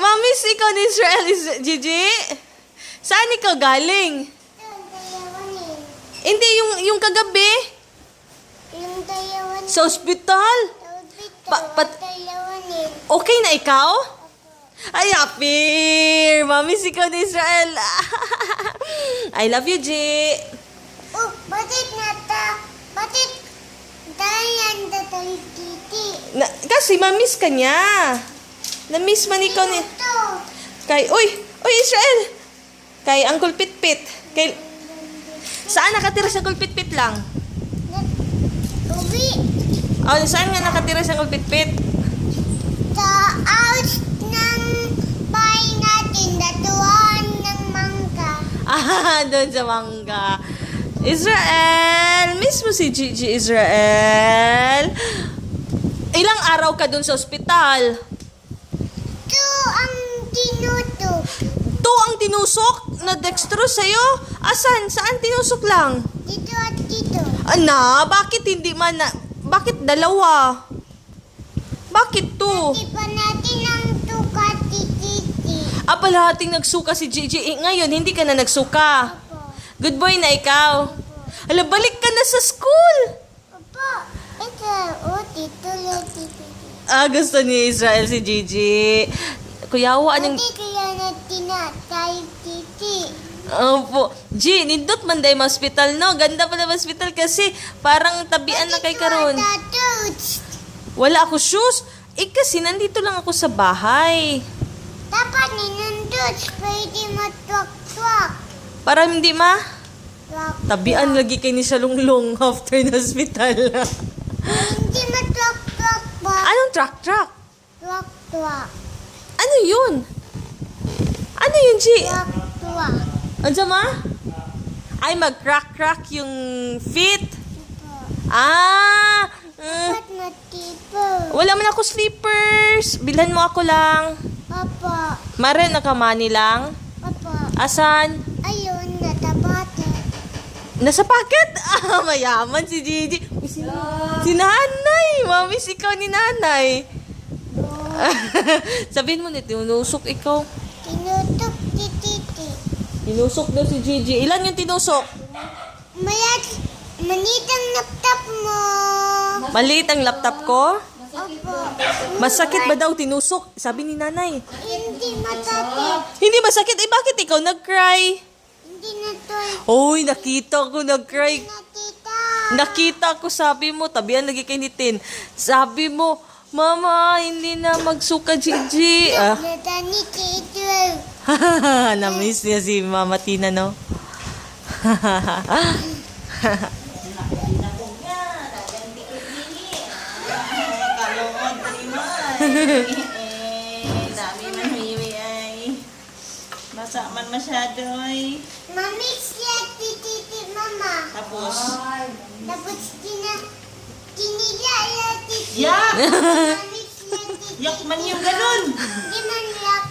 Mami, ikaw ni Israel is Gigi. Saan ikaw galing? Hindi, yung, yung kagabi. Yung dalawa ni Sa ospital. Pa- pat- Okay na ikaw? Ay, Apir! Mami, ikaw ni Israel. I love you, G. Oh, batit na ta, batit dayan da tayo titi. Na, kasi mamiss ka niya. Na-miss man ikaw ni... Kay, uy! Uy, Israel! Kay Uncle Pitpit. Kay... Saan nakatira si Uncle Pitpit lang? uwi, Oh, saan nga nakatira si Uncle Pitpit? sa out ng bahay natin, datuan ng mangga. Ah, doon sa mangga. Israel! Miss mo si Gigi Israel? Ilang araw ka doon sa ospital? Ito ang tinutok. To ang tinusok na dextrose sa'yo? Asan? Saan tinusok lang? Dito at dito. Ana, bakit hindi man na... Bakit dalawa? Bakit to? Di pa natin ang tukat titi. Ah, palahating nagsuka si Gigi. Eh, ngayon, hindi ka na nagsuka. Opo. Good boy na ikaw. Ala, balik ka na sa school. Opo. Ito, oh, dito lang titi. Ah, gusto ni Israel si Gigi. Kuyawa, anong... Hindi tinatay titi. Opo. G, nindot man day hospital, no? Ganda pala hospital kasi parang tabian na kay karon. Wala ako shoes. Eh kasi nandito lang ako sa bahay. Dapat ninundot. Pwede matwak-twak. Para hindi ma... Tabian lagi kay ni Salunglong after na hospital. Hindi matwak-twak ba? Anong truck-truck? Twak-twak. Ano yun? Ano? Twak-twak. Andiyan ma? Ay, mag-crack-crack yung feet. Ah! natipo. wala man ako slippers. Bilhan mo ako lang. Papa. Mare, nakamani lang. Papa. Asan? Ayun, natabate. Nasa pocket? Ah, mayaman si Gigi. Si, si nanay. Mami, si ikaw ni nanay. Sabihin mo nito, tinusok ikaw. Tinutok tititi. Tinusok daw si Gigi. Ilan yung tinusok? Mayat, manitang laptop mo. Maliit ang laptop ko. Opo. Masakit ba daw tinusok? Sabi ni nanay. Hindi masakit. Hindi masakit. Eh, bakit ikaw nag-cry? Hindi na to. Oy, nakita ko nag-cry. Natita. Nakita ko, sabi mo, tabihan lagi kay ni Tin. Sabi mo, Mama, hindi na magsuka, Gigi. Ah, na-miss niya si Mama Tina, no? Eh, dami man hiwi ay. Basa man masyado ay. Mami siya tititi mama. Tapos, Tapos titi. Yak! Yak man yung ganun! Hindi man yak.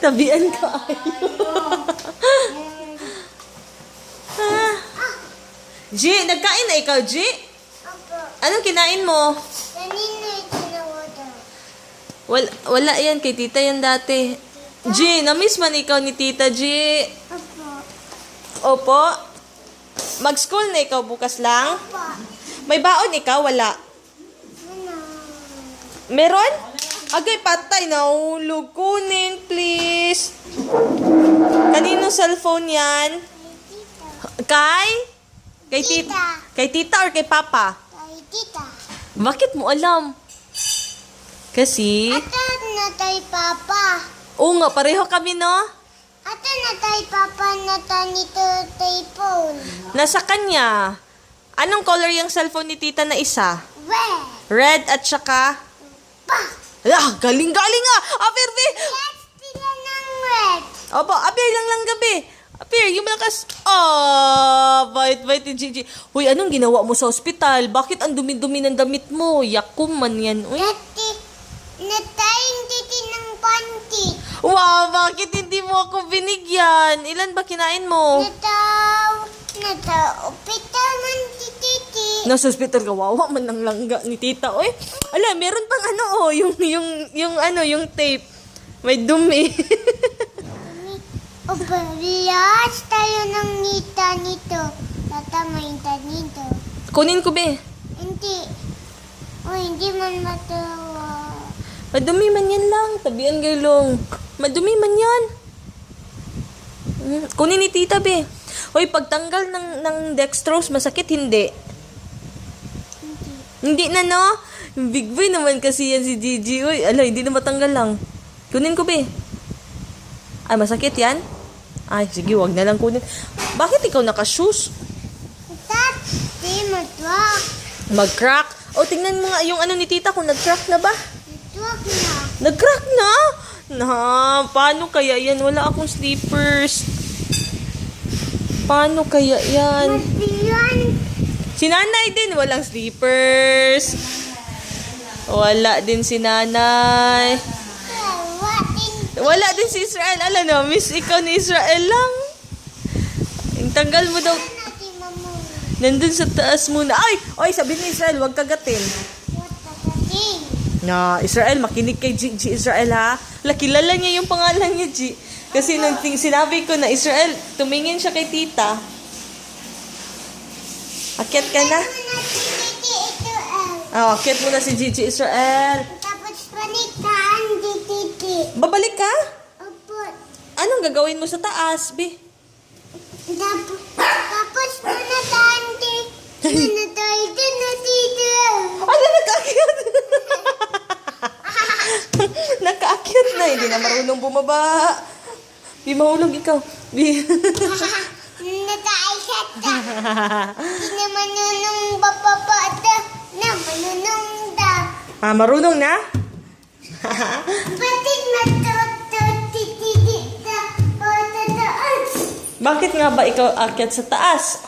Tabihan ka Ah. G, nagkain na ikaw, G? Opo. Anong kinain mo? Kanino itinawater? Wala, wala yan, kay tita yan dati. G, na-miss man ikaw ni tita, G. Opo. Opo. Mag-school na ikaw bukas lang? May baon ikaw? Wala. Meron? Agay, patay. Nahulog. Kunin, please. Kanino cellphone yan? Kay? Kay tita. Kay tita or kay papa? Kay tita. Bakit mo alam? Kasi, Ate na tay papa. oo nga, pareho kami, no? Ate na tay papa na tanito tay phone. Nasa kanya. Anong color yung cellphone ni tita na isa? We. Red at saka... Pa. Ah, galing-galing nga! Apir, be! Let's sila ng red. Opo, apir lang lang gabi. Apir, yung malakas... Ah, bait-bait ni Gigi. Huy, anong ginawa mo sa ospital? Bakit ang dumi-dumi ng damit mo? Yakum man yan. Uy. Nati, natayin titi ng panty. Wow, bakit hindi mo ako binigyan? Ilan ba kinain mo? Nataw, nataw, upita man titi. Nasa hospital kawawa man ng langga ni tita. Oy, ala, meron pang ano oh, yung yung yung ano, yung tape. May dumi. O, parehas tayo ng nita nito. Tata, may nita nito. Kunin ko be. Hindi. O, hindi man matawa. Madumi man yan lang. Tabian gaylong. Madumi man yan. Mm, Kunin ni tita be. Hoy, pagtanggal ng, ng dextrose, masakit hindi. Hindi na, no? Big boy naman kasi yan si Gigi. Uy, ala, hindi na matanggal lang. Kunin ko, be. Ay, masakit yan? Ay, sige, wag na lang kunin. Bakit ikaw naka-shoes? Tat, di matwak. Mag-crack? O, tingnan mo nga yung ano ni tita kung nag-crack na ba? Na. Nag-crack na? Na, paano kaya yan? Wala akong slippers. Paano kaya yan? Si nanay din, walang slippers. Wala din si nanay. Wala din si Israel. Alam na, miss ikaw ni Israel lang. Ang tanggal mo daw. Nandun sa taas muna. Ay! Ay, sabi ni Israel, huwag kagatin. Watatating. Na, Israel, makinig kay G, G Israel ha. La, kilala niya yung pangalan niya, G. Kasi nung ting- sinabi ko na Israel, tumingin siya kay tita. Akyat ka na. Ah, akyat mo na si Gigi Israel. Tapos panikaan di titi. Babalik ka? Opo. Anong gagawin mo sa taas, be? Tapos, tapos panataan di. Manatay din na titi. Na, hindi na marunong bumaba. Di mahulog ikaw. Di. Natay siya ta. Di na manunong bababata. Na manunong da. ah, marunong na? Patataan. Bakit nga ba ikaw akyat sa taas?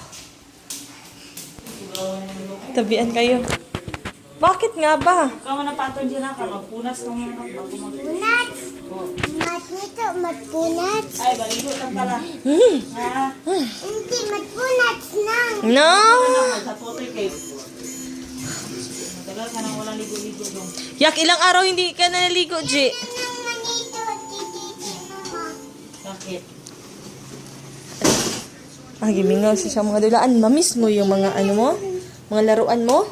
Tabian kayo. Bakit nga ba? Ikaw man napatol dyan ka, magpunas ng mga magpunas. Punat. Mat nito, matpunat. Ay, baligo lang pala. Hmm. Ha? Hindi, matpunat nang. No! Sa photo kay. Matagal ka nang walang ligo-ligo doon. Yak, ilang araw hindi ka naligo, G. Titi mama. Bakit? Ah, gimingaw siya sa mga dulaan. Mamiss mo yung mga ano mo? Mga laruan mo?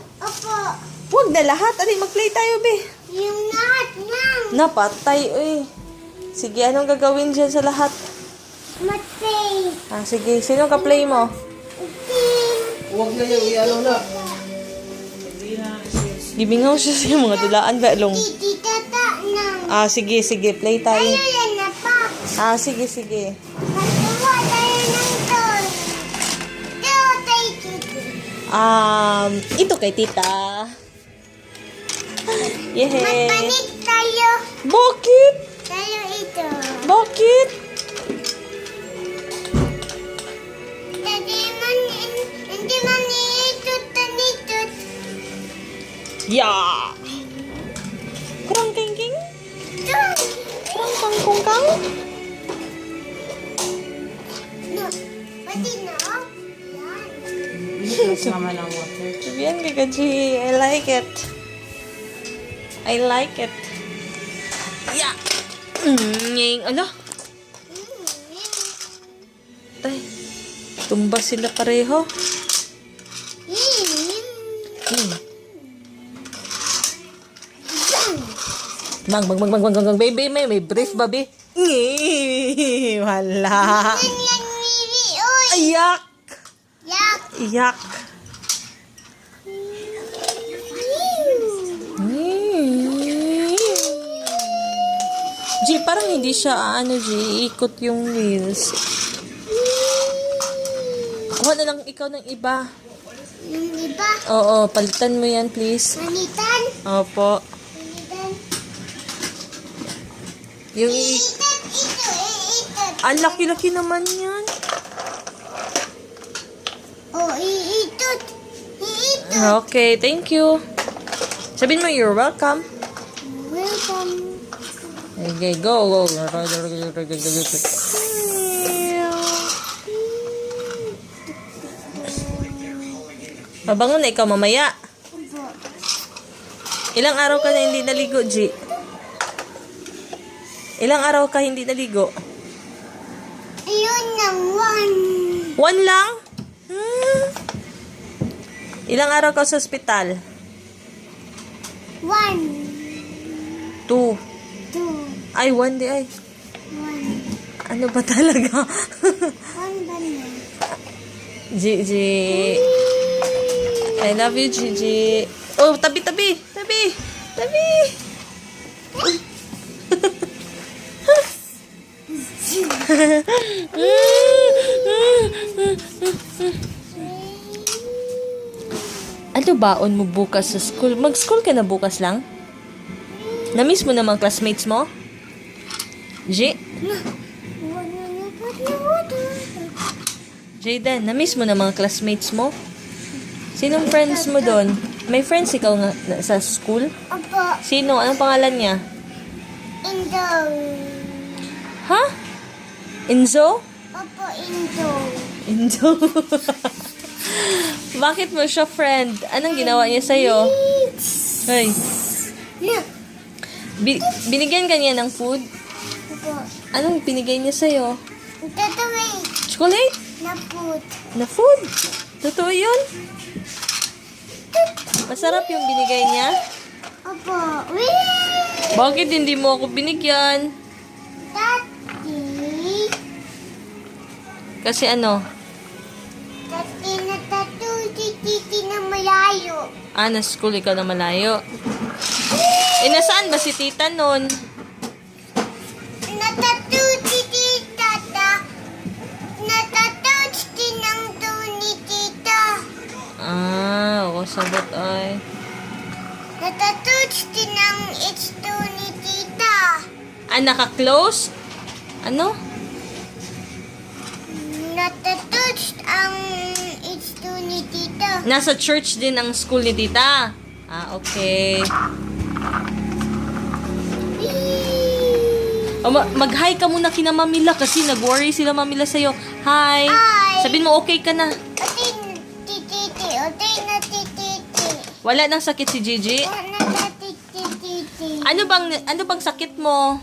Huwag na lahat. Ali, mag-play tayo, be. yung lahat nang. Napatay, uy. Sige, anong gagawin dyan sa lahat? Matpay. Ah, sige. Sino ka-play mo? Team. Hindi na sis. Gimingaw siya sa mga dulaan, ba? Long. Titi tata nang. Ah, sige, sige. Play tayo. Tayo yan na pop. Ah, sige, sige. Matuwa tayo ng tol. Ito, tayo titi. Um, ito kay tita. Yehey. Magpanik tayo. Bakit? Tayo ito. Bakit? Hindi man, hindi man ito tanito. Ya. Kurang kengking? Kurang kang kung kang? No, pati na. oh. Yan. Bigas naman ang water. Sabihan ka kaji. I like it. I like it. Ya. Mm, ano? Tay. Tumba sila pareho. Hmm. Mang, mang, mang, mang, mang, mang, baby, may, may brief ba, be? Ngi, wala. Ayak! Yak! Iyak. G, parang hindi siya, ano, G, ikot yung wheels. Kuha na lang ikaw ng iba. Yung iba, Oo, palitan mo yan, please. manitan. Opo. Manitan. Yung i- Iitat ito, iitat. Ang laki-laki naman yan. Oh, iitot. Iitot. Okay, thank you. Sabihin mo, you're welcome. Welcome. Okay, go, go. Mabango na ikaw mamaya. Ilang araw ka na hindi naligo, G? Ilang araw ka hindi naligo? Ayun lang, one. One lang? Hmm. Ilang araw ka sa ospital? One. Two. Ay, one day ay. One. Ano ba talaga? One? Gigi. I love you, Gigi. Oh, tabi, tabi. Tabi. Tabi. ano baon mo bukas sa school? Mag-school ka na bukas lang? Na-miss mo naman classmates mo? Water. Jayden, na-miss mo na mga classmates mo? Sinong friends mo doon? May friends ikaw nga na- sa school? Opo. Sino? Anong pangalan niya? Indo. Ha? Enzo? Opo, Indo. Enzo? Bakit mo siya friend? Anong ginawa niya sa'yo? Hey, bi- binigyan ka niya ng food? Anong binigay niya sa'yo? Ito may Chocolate? naput. Na food? Totoo yun? Masarap yung binigay niya? Opo. Wee! Bakit hindi mo ako binigyan? Tati. Kasi ano? Tati na tatu titi na malayo. Ah, na school ikaw na malayo. Eh, nasaan ba si tita nun? It's tu ni tita. Ah, naka-close? Ano? Natatu ang it's tu ni tita. Nasa church din ang school ni tita. Ah, okay. Wee! O, ma- mag-hi ka muna kina Mamila kasi nag-worry sila Mamila sa'yo. Hi! Hi! Sabihin mo, okay ka na. Ate tititi. Ate na tititi. Wala nang sakit si Gigi. Ate na. Ano bang, ano bang sakit mo?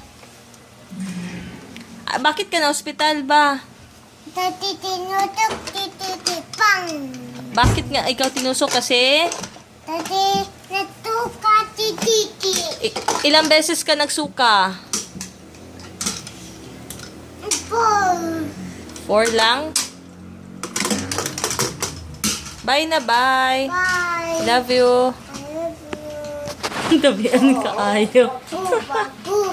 Ah, bakit ka na ospital ba? Tititi nutok tititi pang. Bakit nga ikaw tinusok kasi? Tati natuka tititi. I- ilang beses ka nagsuka? Four. Four lang? Bye na, bye. Bye. Love you. Tabian ka ayo. Boo.